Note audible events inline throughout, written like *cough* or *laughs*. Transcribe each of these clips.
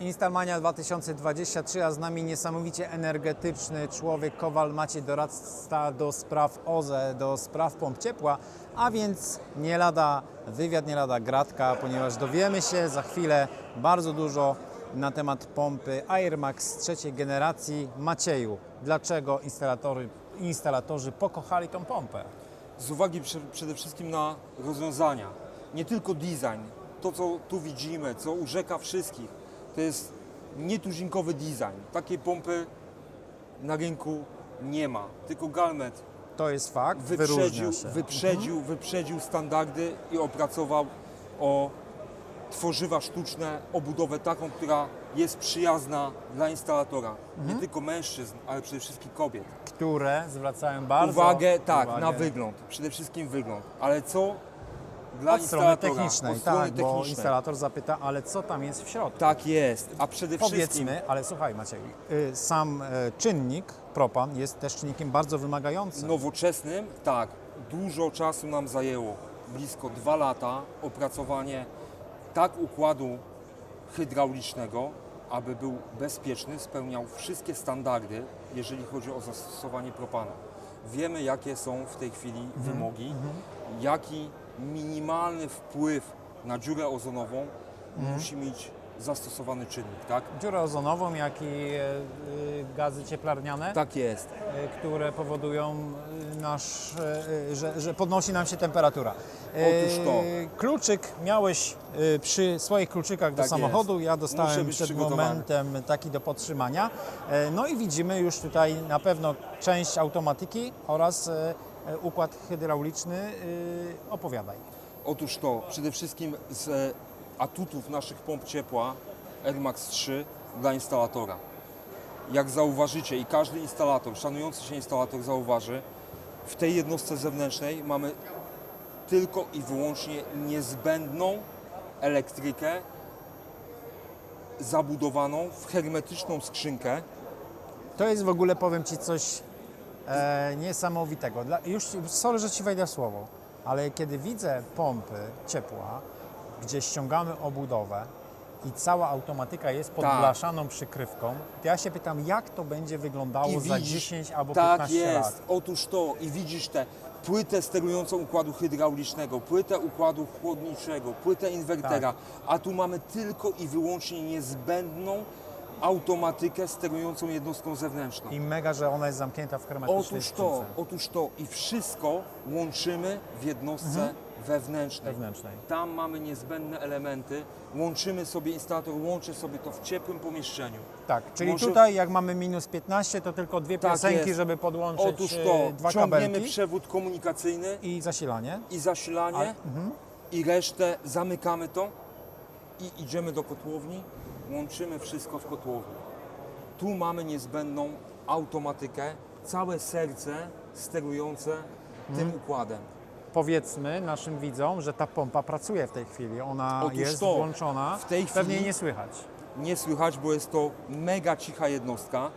Instalmania 2023, a z nami niesamowicie energetyczny człowiek, Kowal Maciej, doradca do spraw OZE, do spraw pomp ciepła, a więc nie lada wywiad, nie lada gratka, ponieważ dowiemy się za chwilę bardzo dużo na temat pompy Airmax trzeciej generacji. Macieju, dlaczego instalatorzy, instalatorzy pokochali tą pompę? z uwagi prze, przede wszystkim na rozwiązania. Nie tylko design. To, co tu widzimy, co urzeka wszystkich, to jest nietuzinkowy design. Takiej pompy na rynku nie ma. Tylko Galmet To jest fakt, wyprzedził, wyróżnia się. wyprzedził, wyprzedził standardy i opracował o tworzywa sztuczne, obudowę taką, która jest przyjazna dla instalatora. Nie tylko mężczyzn, ale przede wszystkim kobiet. które zwracają bardzo Uwagę, tak, uwagę na wygląd. Przede wszystkim wygląd. Ale co dla od strony technicznej, Od strony tak, bo technicznej. instalator zapyta, ale co tam jest w środku? Tak jest. A przede wszystkim Powiedzmy, ale słuchaj Maciej, y, sam e, czynnik propan jest też czynnikiem bardzo wymagającym. nowoczesnym, tak, dużo czasu nam zajęło. Blisko dwa lata opracowanie tak układu hydraulicznego, aby był bezpieczny, spełniał wszystkie standardy, jeżeli chodzi o zastosowanie propanu. Wiemy, jakie są w tej chwili Mhm. wymogi, jaki minimalny wpływ na dziurę ozonową musi mieć zastosowany czynnik, tak? Dziurę ozonową, jak i e, y, gazy cieplarniane, Tak jest. e, które powodują nasz, e, e, że, że podnosi nam się temperatura. E, Otóż to. Kluczyk miałeś e, przy swoich kluczykach do Tak samochodu, ja Muszę dostałem przed momentem taki do podtrzymania. E, No i widzimy już tutaj na pewno część automatyki oraz e, e, układ hydrauliczny. E, Opowiadaj. Otóż to, przede wszystkim z e, atutów naszych pomp ciepła Airmax 3 dla instalatora. Jak zauważycie i każdy instalator, szanujący się instalator zauważy, w tej jednostce zewnętrznej mamy tylko i wyłącznie niezbędną elektrykę zabudowaną w hermetyczną skrzynkę. To jest w ogóle, powiem Ci, coś e, niesamowitego. Dla, już, sorry, że Ci wejdę w słowo, ale kiedy widzę pompy ciepła, gdzie ściągamy obudowę i cała automatyka jest pod Tak. blaszaną przykrywką, to ja się pytam, jak to będzie wyglądało I za widzisz- 10 albo tak 15 jest. lat. Otóż to i widzisz tę płytę sterującą układu hydraulicznego, płytę układu chłodniczego, płytę inwertera, Tak. a tu mamy tylko i wyłącznie niezbędną automatykę sterującą jednostką zewnętrzną. I mega, że ona jest zamknięta w hermetycznej Otóż to, skrzynce otóż to i wszystko łączymy w jednostce Mhm. wewnętrznej. wewnętrznej. Tam mamy niezbędne elementy, łączymy sobie, instalator łączy sobie to w ciepłym pomieszczeniu. Tak, czyli Może- tutaj jak mamy minus 15, to tylko dwie Tak piosenki, jest. żeby podłączyć Otóż e, to, dwa ciągniemy kabelki przewód komunikacyjny i zasilanie. i zasilanie A- mhm. i resztę zamykamy to i idziemy do kotłowni, łączymy wszystko w kotłowni. Tu mamy niezbędną automatykę, całe serce sterujące tym układem. Powiedzmy naszym widzom, że ta pompa pracuje w tej chwili. Ona Otóż jest to, włączona. w tej Pewnie chwili- nie słychać. Nie słychać, bo jest to mega cicha jednostka.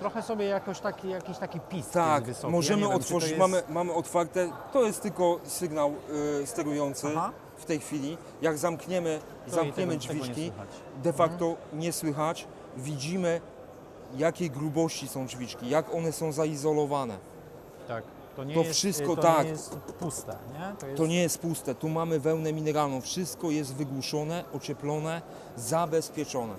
Trochę sobie jakoś taki, jakiś taki pisk Tak, możemy ja wiem, otworzyć, jest... mamy, mamy otwarte, to jest tylko sygnał y, sterujący Aha. W tej chwili. Jak zamkniemy, To zamkniemy tego- tego nie drzwiczki, słychać. de facto nie słychać, widzimy jakiej grubości są drzwiczki, jak one są zaizolowane. Tak. To, nie to jest, wszystko to tak. nie jest puste, nie? To jest... To nie jest puste, tu mamy wełnę mineralną, wszystko jest wygłuszone, ocieplone, zabezpieczone.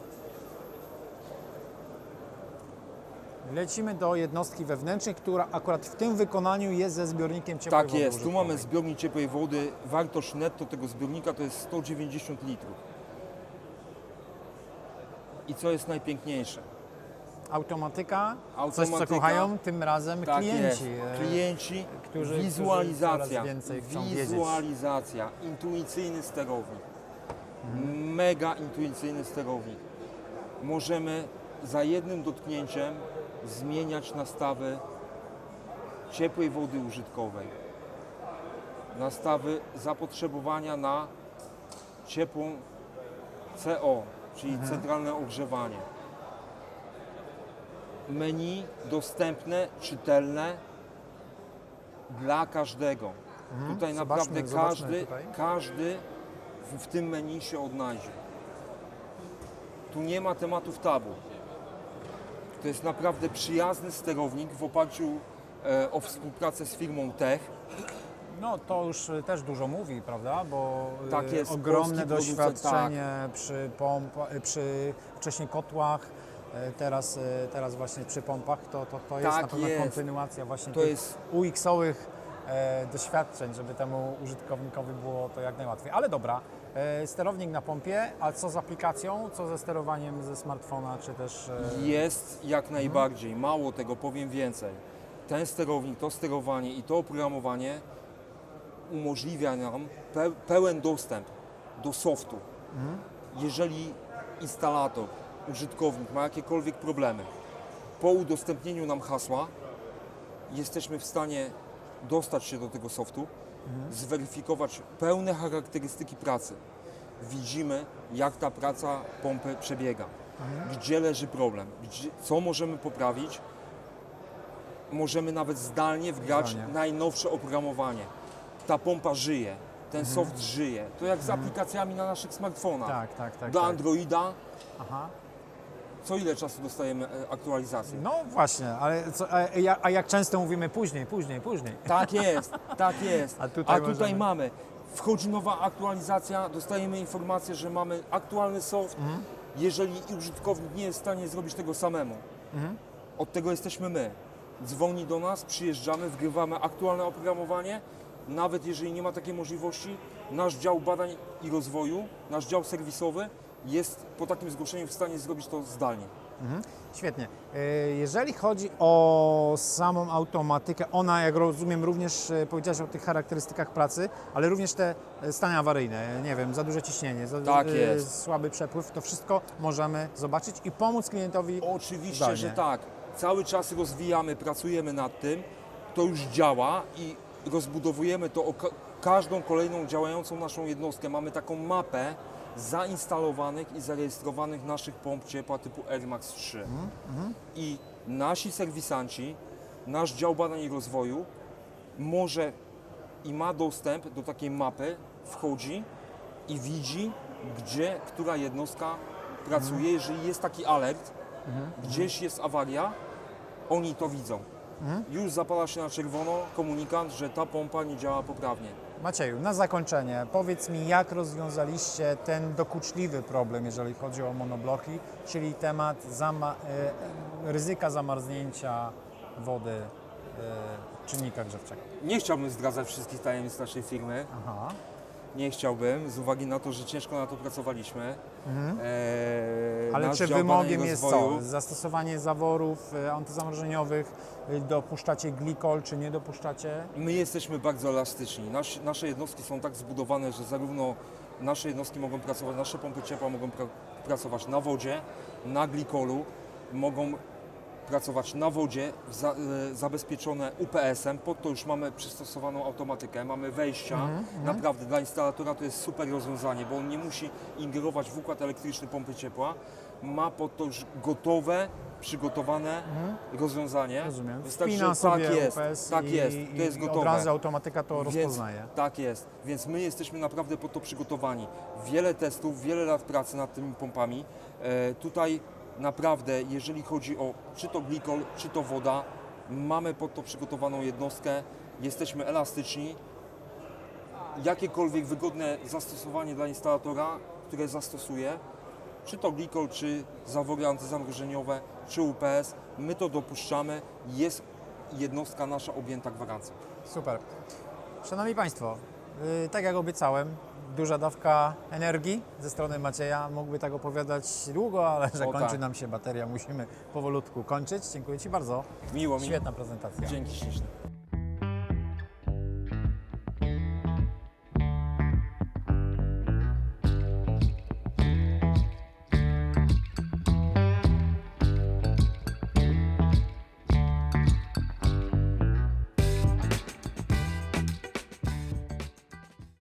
Lecimy do jednostki wewnętrznej, która akurat w tym wykonaniu jest ze zbiornikiem ciepłej Tak wody jest, tu mamy zbiornik ciepłej wody, wartość netto tego zbiornika to jest 190 litrów. I co jest najpiękniejsze? Automatyka, coś co Automatyka. kochają tym razem Tak klienci. jest. e, Klienci, którzy- którzy wizualizacja, wiedzieć. wizualizacja, intuicyjny sterownik, Mhm. mega intuicyjny sterownik. Możemy za jednym dotknięciem zmieniać nastawy ciepłej wody użytkowej, nastawy zapotrzebowania na ciepłą CO, czyli Mhm. centralne ogrzewanie. Menu dostępne, czytelne dla każdego. Tutaj Zobaczmy- naprawdę zobaczmy każdy, tutaj. każdy w, w tym menu się odnajdzie. Tu nie ma tematów tabu. To jest naprawdę przyjazny sterownik w oparciu e, o współpracę z firmą Tech. No to już y, też dużo mówi, prawda? Bo y, Tak jest, ogromne polski producent, doświadczenie przy pompa, y, przy wcześniej kotłach, y, teraz, y, teraz właśnie przy pompach, to, to, to jest Tak na pewno jest. kontynuacja właśnie To tych jest UX-owych e, doświadczeń, żeby temu użytkownikowi było to jak najłatwiej. Ale dobra, e, sterownik na pompie, a co z aplikacją, co ze sterowaniem ze smartfona, czy też... E, Jest jak najbardziej. Mało tego, powiem więcej. Ten sterownik, to sterowanie i to oprogramowanie umożliwia nam pe pełen dostęp do softu. Jeżeli instalator, użytkownik ma jakiekolwiek problemy, po udostępnieniu nam hasła jesteśmy w stanie dostać się do tego softu, zweryfikować pełne charakterystyki pracy. Widzimy, jak ta praca pompy przebiega, gdzie leży problem, gdzie, co możemy poprawić. Możemy nawet zdalnie wgrać Zdalnie. najnowsze oprogramowanie. Ta pompa żyje, ten Mhm. soft żyje. To jak z aplikacjami na naszych smartfonach. tak, tak, tak. Dla tak. Androida Aha. Co ile czasu dostajemy e, aktualizacji? No właśnie, ale co, a, a jak często mówimy później, później, później. Tak *laughs* jest, tak jest. A tutaj możemy- mamy. Wchodzi nowa aktualizacja, dostajemy informację, że mamy aktualny soft. Mhm. Jeżeli użytkownik nie jest w stanie zrobić tego samemu, Mhm. od tego jesteśmy my. Dzwoni do nas, przyjeżdżamy, wgrywamy aktualne oprogramowanie. Nawet jeżeli nie ma takiej możliwości, nasz dział badań i rozwoju, nasz dział serwisowy jest po takim zgłoszeniu w stanie zrobić to zdalnie. Świetnie. E, Jeżeli chodzi o samą automatykę, ona, jak rozumiem, również e, powiedziałeś o tych charakterystykach pracy, ale również te e, stany awaryjne, nie wiem, za duże ciśnienie, za Tak słaby przepływ, to wszystko możemy zobaczyć i pomóc klientowi. Oczywiście, Zdalnie. że tak. Cały czas rozwijamy, pracujemy nad tym. To już działa i rozbudowujemy to o ka- każdą kolejną działającą naszą jednostkę. Mamy taką mapę zainstalowanych i zarejestrowanych naszych pomp ciepła typu Airmax 3. I nasi serwisanci, nasz dział badań i rozwoju może i ma dostęp do takiej mapy, wchodzi i widzi, gdzie która jednostka pracuje. Jeżeli jest taki alert, gdzieś jest awaria, oni to widzą. Już zapala się na czerwono komunikat, że ta pompa nie działa poprawnie. Macieju, na zakończenie, powiedz mi, jak rozwiązaliście ten dokuczliwy problem, jeżeli chodzi o monoblochy, czyli temat zama- e, ryzyka zamarznięcia wody e, w czynnikach grzewczego. Nie chciałbym zdradzać wszystkich tajemnic naszej firmy. Aha. Nie chciałbym, z uwagi na to, że ciężko na to pracowaliśmy. Eee, Ale nasz czy wymogiem jest co? Zastosowanie zaworów e, antuzamrożeniowych, e, dopuszczacie glikol, czy nie dopuszczacie? My jesteśmy bardzo elastyczni. Nasz, nasze jednostki są tak zbudowane, że zarówno nasze jednostki mogą pracować, nasze pompy ciepła mogą pra, pracować na wodzie, na glikolu, mogą pracować na wodzie, za, e, zabezpieczone UPS-em. Pod to już mamy przystosowaną automatykę, mamy wejścia. Naprawdę dla instalatora to jest super rozwiązanie, bo on nie musi ingerować w układ elektryczny pompy ciepła. Ma pod to już gotowe, przygotowane rozwiązanie. Rozumiem. Wystarczy, Wpina że tak jest, UPS tak i, jest, to jest gotowe. od razu automatyka to Więc- rozpoznaje. Tak jest, więc my jesteśmy naprawdę po to przygotowani. Wiele testów, wiele lat pracy nad tymi pompami. E, tutaj naprawdę, jeżeli chodzi o czy to glikol, czy to woda, mamy pod to przygotowaną jednostkę, jesteśmy elastyczni. Jakiekolwiek wygodne zastosowanie dla instalatora, które zastosuje, czy to glikol, czy zawory antyzamrożeniowe, czy UPS, my to dopuszczamy, jest jednostka nasza objęta gwarancją. Super. Szanowni Państwo, y, tak jak obiecałem, duża dawka energii ze strony Macieja. Mógłby tak opowiadać długo, ale że O, kończy tak. nam się bateria, musimy powolutku kończyć. Dziękuję Ci bardzo. Miło mi. Świetna prezentacja. Dzięki śliczne.